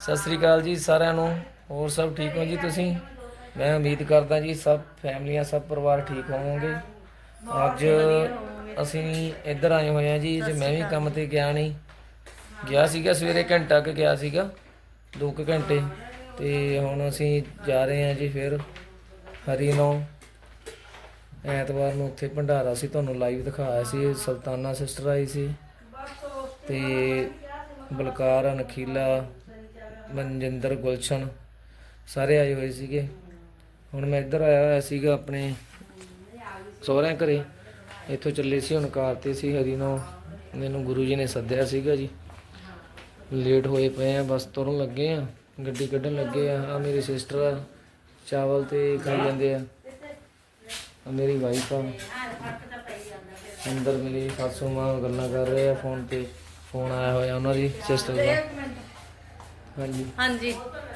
ਸਤਿ ਸ੍ਰੀ ਅਕਾਲ ਜੀ ਸਾਰਿਆਂ ਨੂੰ। ਹੋਰ ਸਭ ਠੀਕ ਹੋ ਜੀ ਤੁਸੀਂ? ਮੈਂ ਉਮੀਦ ਕਰਦਾ ਜੀ ਸਭ ਫੈਮਲੀਆਂ, ਸਭ ਪਰਿਵਾਰ ਠੀਕ ਹੋਵੋਗੇ। ਅੱਜ ਅਸੀਂ ਇੱਧਰ ਆਏ ਹੋਏ ਆ ਜੀ ਤੇ ਮੈਂ ਵੀ ਕੰਮ ਤੇ ਗਿਆ ਨਹੀਂ। ਗਿਆ ਸੀਗਾ, ਸਵੇਰੇ ਘੰਟਾ ਕੁ ਗਿਆ ਸੀਗਾ 2 ਕੁ ਘੰਟੇ। ਤੇ ਹੁਣ ਅਸੀਂ ਜਾ ਰਹੇ ਹਾਂ ਜੀ ਫਿਰ ਹਰੀ ਨੌ ਐਤਵਾਰ ਨੂੰ ਉੱਥੇ ਭੰਡਾਰਾ ਸੀ, ਤੁਹਾਨੂੰ ਲਾਈਵ ਦਿਖਾਇਆ ਸੀ, ਸੁਲਤਾਨਾ ਸਿਸਟਰ ਆਈ ਸੀ। ਤੇ ਬਲਕਾਰ, ਅਨਖੀਲਾ ਮਨਜਿੰਦਰ ਗੁਲਸ਼ਨ ਸਾਰੇ ਆਏ ਹੋਏ ਸੀਗੇ। ਹੁਣ ਮੈਂ ਇੱਧਰ ਆਇਆ ਹੋਇਆ ਸੀਗਾ ਆਪਣੇ ਸਹੁਰਿਆਂ ਘਰੇ। ਇੱਥੋਂ ਚੱਲੇ ਸੀ ਹੁਣ ਕਾਰ ਤੇ ਸੀ ਹਰੀ ਨੂੰ। ਮੈਨੂੰ ਗੁਰੂ ਜੀ ਨੇ ਸੱਦਿਆ ਸੀਗਾ ਜੀ। ਲੇਟ ਹੋਏ ਪਏ ਆ, ਬਸ ਤੁਰਨ ਲੱਗੇ ਆ, ਗੱਡੀ ਕੱਢਣ ਲੱਗੇ ਆ। ਆ ਮੇਰੀ ਸਿਸਟਰ ਆ, ਚਾਵਲ ਤੇ ਖਾਈ ਜਾਂਦੇ ਆ। ਆ ਮੇਰੀ ਵਾਈਫ ਆ। ਅੰਦਰ ਮੇਰੀ ਸਾਸੂ ਮਾਂ ਗੱਲਾਂ ਕਰ ਰਹੇ ਆ ਫੋਨ ਤੇ ਫੋਨ ਆਇਆ ਹੋਇਆ ਉਹਨਾਂ ਦੀ ਸਿਸਟਰ ਦਾ। ਹਾਂਜੀ। ਹਾਂਜੀ।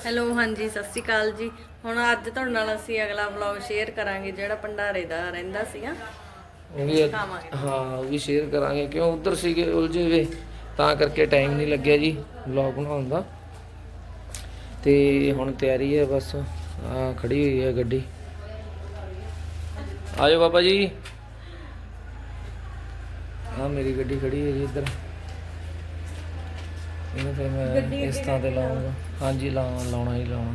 ਹੈਲੋ ਹਾਂਜੀ ਸਤਿ ਸ਼੍ਰੀ ਅਕਾਲ ਜੀ। ਹੁਣ ਅੱਜ ਤੁਹਾਡੇ ਨਾਲ ਅਸੀਂ ਅਗਲਾ ਵਲੌਗ ਸ਼ੇਅਰ ਕਰਾਂਗੇ ਜਿਹੜਾ ਭੰਡਾਰੇ ਦਾ ਰਹਿੰਦਾ ਸੀਗਾ। ਉਹ ਵੀ ਅੱਜ- ਹਾਂ ਉਹ ਵੀ ਸ਼ੇਅਰ ਕਰਾਂਗੇ। ਕਿਉਂ? ਉਧਰ ਸੀਗੇ ਉਲਝੇ ਵੇ ਤਾਂ ਕਰਕੇ ਟਾਈਮ ਨਹੀਂ ਲੱਗਿਆ ਜੀ ਵਲੌਗ ਬਣਾਉਣ ਦਾ। ਤੇ ਹੁਣ ਤਿਆਰੀ ਹੈ ਬਸ। ਆ ਖੜੀ ਹੋਈ ਹੈ ਗੱਡੀ। ਆਜੋ ਬਾਬਾ ਜੀ। ਆ ਮੇਰੀ ਗੱਡੀ ਖੜੀ ਹੈ ਜੀ ਇੱਧਰ। ਇਹਨੂੰ ਫਿਰ ਮੈਂ ਇਸ ਥਾਂ ਤੇ ਲਾਉਂਗਾ। ਹਾਂਜੀ ਲਾ ਲਾਉਣਾ ਹੀ ਲਾਉਣਾ।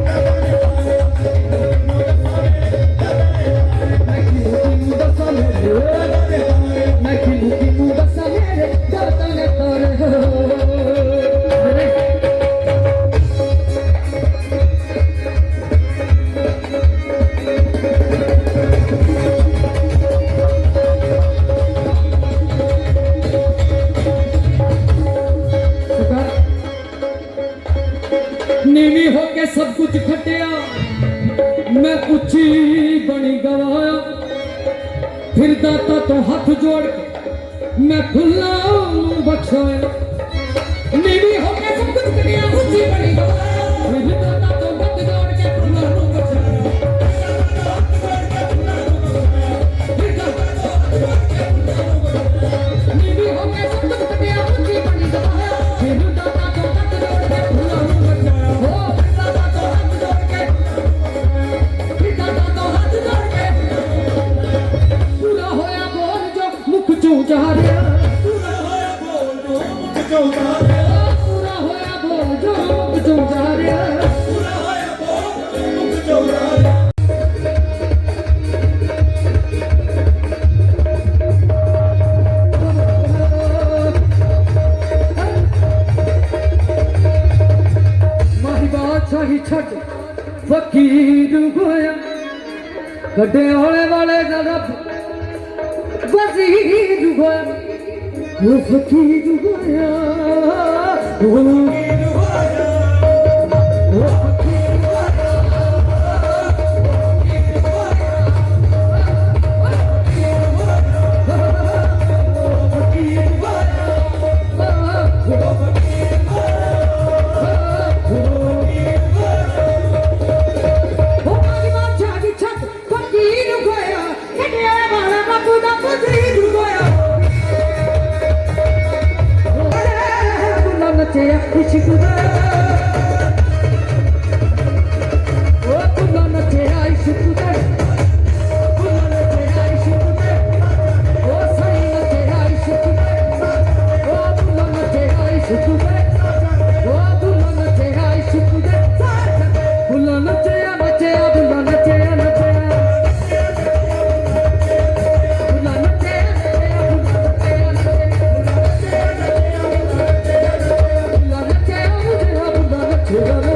ਦਾਤਾ ਤੋਂ ਚੋਂ ਜਾ ਰਿਹਾ ਪੂਰਾ ਹੋਇਆ ਬੋਲ ਜੋ ਮੁਖ ਚੋਂ ਜਾ ਪੂਰਾ ਹੋਇਆ ਬੋਲ ਜੋ ਮੁਖ ਚੋਂ ਜਾ ਪੂਰਾ ਹੋਇਆ ਬੋਲ ਜੋ ਮੁਖ ਚੋਂ ਜਾ ਰਿਹਾ ਛੱਡ ਫਕੀਰ ਹੋਇਆ ਗੱਡੇ ਹੋਲੇ ਵਾਲੇ ਦਾ ਰੱਬ ਵਜ਼ੀਰ ਹੋਇਆ ਉਹ ਫਕੀਰ 내가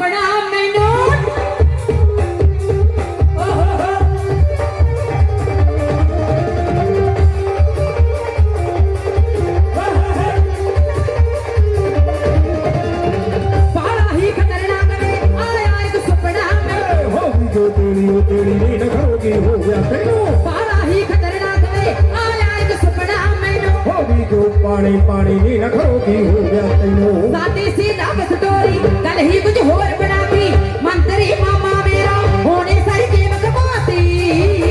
படாமை நோ ਜੋ ਪਾਣੀ ਪਾਣੀ ਨੀ ਨਖਰੋਗੀ ਹੋ ਗਿਆ ਤੈਨੂੰ? ਸਾਡੀ ਸੀ ਲਵ ਸਟੋਰੀ ਗੱਲ ਹੀ ਕੁਝ ਹੋਰ ਬਣਾਤੀ। ਮੰਤਰੀ ਮਾਮਾ ਮੇਰਾ ਹੋਣੇ ਸਾਰੀ ਗੇਮ ਕਮਾਤੀ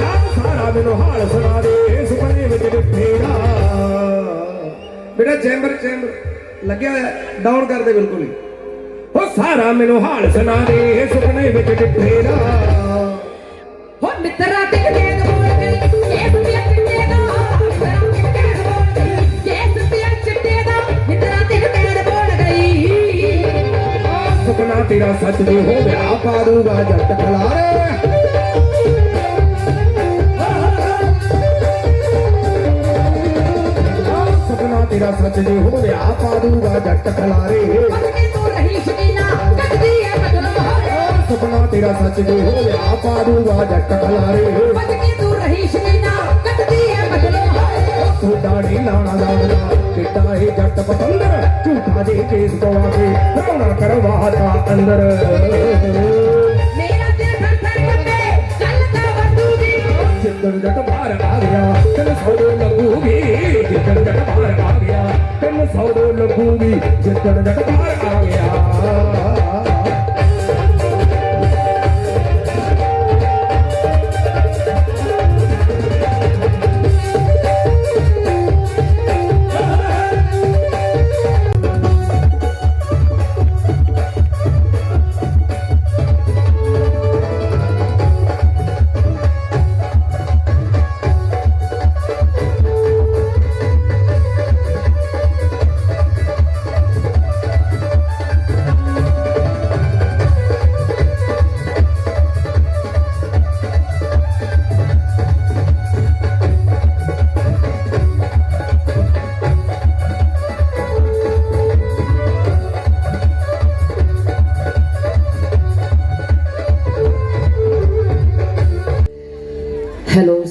ਆਹ ਸਾਰਾ ਮੈਨੂੰ ਹਾਲ ਸੁਣਾ ਦੇ ਸੁਪਨੇ ਵਿੱਚ ਡਿੱਠੇਰਾ ਬੇਟਾ ਚੈਂਬਰ ਚੈਂਬਰ ਲੱਗਿਆ ਹੋਇਆ ਡਾਊਨ ਕਰ ਦੇ ਬਿਲਕੁਲ ਹੀ। ਉਹ ਸਾਰਾ ਮੈਨੂੰ ਹਾਲ ਸੁਣਾ ਦੇ ਸੁਪਨੇ ਵਿੱਚ ਡਿੱਠੇਰਾ ਤੇਰਾ ਸੱਚ ਨਹੀਂ ਹੋ ਗਿਆ ਪਾ ਜੱਟ ਖਲਾਰੇ। ਸੁਪਨਾ ਤੇਰਾ ਸੱਚ ਨਹੀਂ ਹੋ ਗਿਆ ਪਾ ਜੱਟ ਖਲਾਰੇ। ਸਪਨਾ ਤੇਰਾ ਸੱਚ ਨਹੀਂ ਹੋ ਗਿਆ ਪਾ ਜੱਟ ਖਲਾਰੇ। ਤੂੰ ਦਾੜੀ ਲਾਣਾ ਲਾਉਣਾ ਕਿੱਡਾ ਇਹ ਜੱਟ ਪਤੰਦਰ ਝੂਠਾ ਦੇ ਕੇਸ ਪਵਾ ਕੇ ਰੌਣਾ ਕਰਵਾਤਾ ਅੰਦਰ। ਮੇਰਾ ਦਿਲ ਫੜ ਕੰਬੇ ਚੱਲ ਤਾਂ ਵਰਦੂਗੀ ਜਿੱਦਣ ਜੱਟ ਬਾਹਰ ਆ ਗਿਆ ਤੈਨੂੰ ਸੌਦੋ ਲੱਗੂਗੀ। ਜਿੱਦਣ ਜੱਟ ਬਾਹਰ ਆ ਗਿਆ ਤੈਨੂੰ ਸੌਦੋ ਲੱਗੂਗੀ। ਜਿੱਦਣ ਜੱਟ ਬਾਹਰ ਆ ਗਿਆ।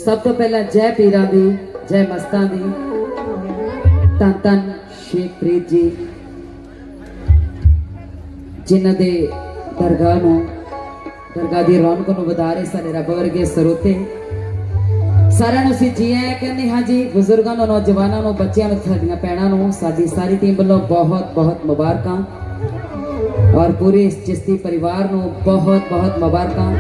ਸਭ ਤੋਂ ਪਹਿਲਾਂ ਜੈ ਪੀਰਾਂ ਦੀ ਜੈ ਮਸਤਾਂ ਦੀ ਤਨ ਤਨ ਸ਼ੇਖ ਫਰੀਦ ਜੀ ਜਿਨ੍ਹਾਂ ਦੇ ਦਰਗਾਹ ਨੂੰ ਦਰਗਾਹ ਦੀ ਰੌਣਕ ਨੂੰ ਵਧਾ ਰਹੇ ਸਾਡੇ ਰੱਬ ਵਰਗੇ ਸਰੋਤੇ ਸਾਰਿਆਂ ਨੂੰ ਅਸੀਂ ਜੀ ਆਇਆਂ ਕਹਿੰਦੇ ਹਾਂ ਜੀ ਬਜ਼ੁਰਗਾਂ ਨੂੰ ਨੌਜਵਾਨਾਂ ਨੂੰ ਬੱਚਿਆਂ ਨੂੰ ਸਾਡੀਆਂ ਭੈਣਾਂ ਨੂੰ ਸਾਡੀ ਸਾਰੀ ਟੀਮ ਵੱਲੋਂ ਬਹੁਤ ਬਹੁਤ ਮੁਬਾਰਕਾਂ ਔਰ ਪੂਰੇ ਇਸ ਚਿਸ਼ਤੀ ਪਰਿਵਾਰ ਨੂੰ ਬਹੁਤ ਬਹੁਤ ਮੁਬਾਰਕਾਂ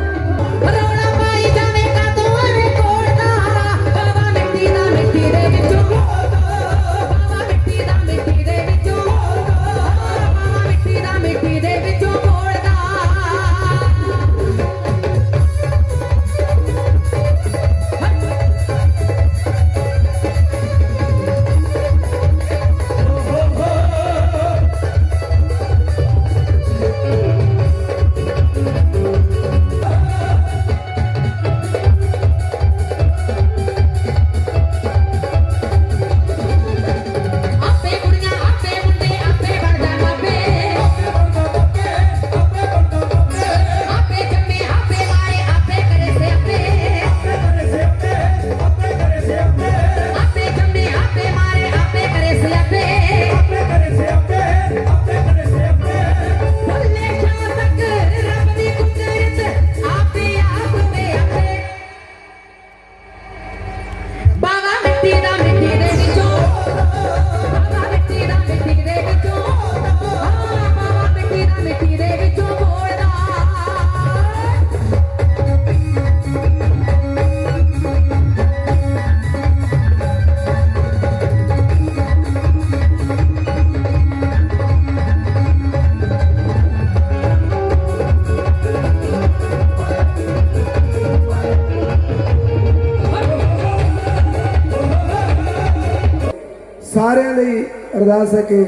ਅਰਦਾਸ ਹੈ ਕਿ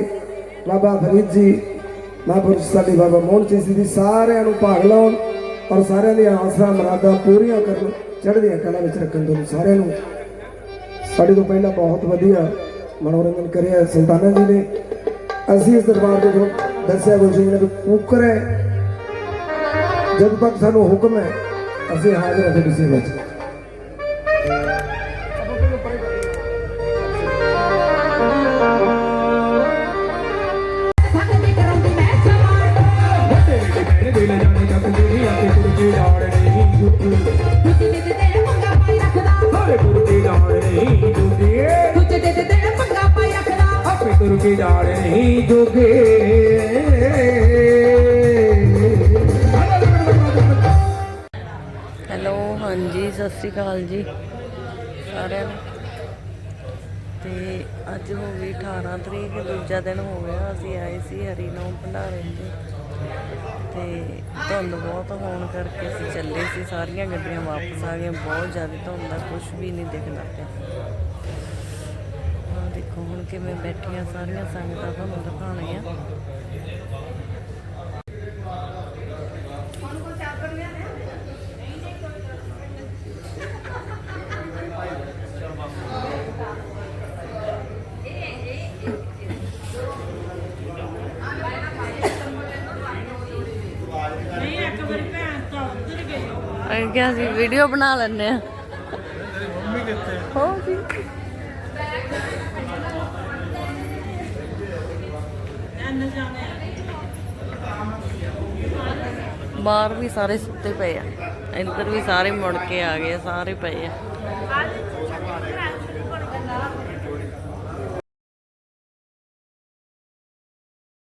ਬਾਬਾ ਫਰੀਦ ਜੀ, ਮਹਾਂਪੁਰਸ਼ ਸਾਡੀ ਬਾਬਾ ਮੋਹਨ ਸਿੰਘ ਜੀ ਸਾਰਿਆਂ ਨੂੰ ਭਾਗ ਲਾਉਣ ਔਰ ਸਾਰਿਆਂ ਦੀਆਂ ਆਸਾਂ ਮੁਰਾਦਾਂ ਪੂਰੀਆਂ ਕਰਨ, ਚੜ੍ਹਦੀਆਂ ਕਲਾ ਵਿੱਚ ਰੱਖਣ ਤੋਂ ਸਾਰਿਆਂ ਨੂੰ। ਸਾਡੇ ਤੋਂ ਪਹਿਲਾਂ ਬਹੁਤ ਵਧੀਆ ਮਨੋਰੰਜਨ ਕਰਿਆ ਸੁਲਤਾਨਾ ਜੀ ਨੇ। ਅਸੀਂ ਇਸ ਦਰਬਾਰ ਦੇ ਵਿੱਚ ਦੱਸਿਆ ਗੁਰੂ ਜੀ ਨੇ ਕੂਕਰ ਹੈ। ਜਦ ਤੱਕ ਸਾਨੂੰ ਹੁਕਮ ਹੈ, ਅਸੀਂ ਹਾਜ਼ਰ ਹਾਂ ਤੁਹਾਡੀ ਸੇਵਾ 'ਚ। ਹਾਂਜੀ, ਸਤਿ ਸ਼੍ਰੀ ਅਕਾਲ ਜੀ। ਸਾਰਿਆਂ ਨੂੰ। ਤੇ ਅੱਜ ਹੋ ਗਈ 18 ਤਰੀਕ, ਦੂਜਾ ਦਿਨ ਹੋ ਗਿਆ। ਅਸੀਂ ਆਏ ਸੀ ਹਰੀ ਹਰੀਨੌਮ ਭੰਡਾਰੇ ਤੇ। ਤੇ ਧੁੰਦ ਬਹੁਤ ਹੋਣ ਕਰਕੇ ਅਸੀਂ ਚੱਲੇ ਸੀ। ਸਾਰੀਆਂ ਗੱਡੀਆਂ ਵਾਪਸ ਆ ਗਈਆਂ। ਬਹੁਤ ਜ਼ਿਆਦਾ ਧੁੰਦ ਆ। ਕੁਝ ਵੀ ਨਹੀਂ ਦਿਖਦਾ ਪਿਆ। ਆਹ ਦੇਖੋ ਹੁਣ ਕਿਵੇਂ ਬੈਠੀਆਂ ਸਾਰੀਆਂ ਸੰਗਤਾਂ ਤੁਹਾਨੂੰ ਦਿਖਾਉਣੀਆਂ ਅਸੀਂ ਕਿਹਾ ਸੀ ਵੀਡੀਓ ਬਣਾ ਲੈਣੇ ਆ। ਹੋ ਜੀ ਬਾਹਰ ਵੀ ਸਾਰੇ ਸੁੱਤੇ ਪਏ ਆ। ਇੱਧਰ ਵੀ ਸਾਰੇ ਮੁੜ ਕੇ ਆ ਗਏ ਆ, ਸਾਰੇ ਪਏ ਆ।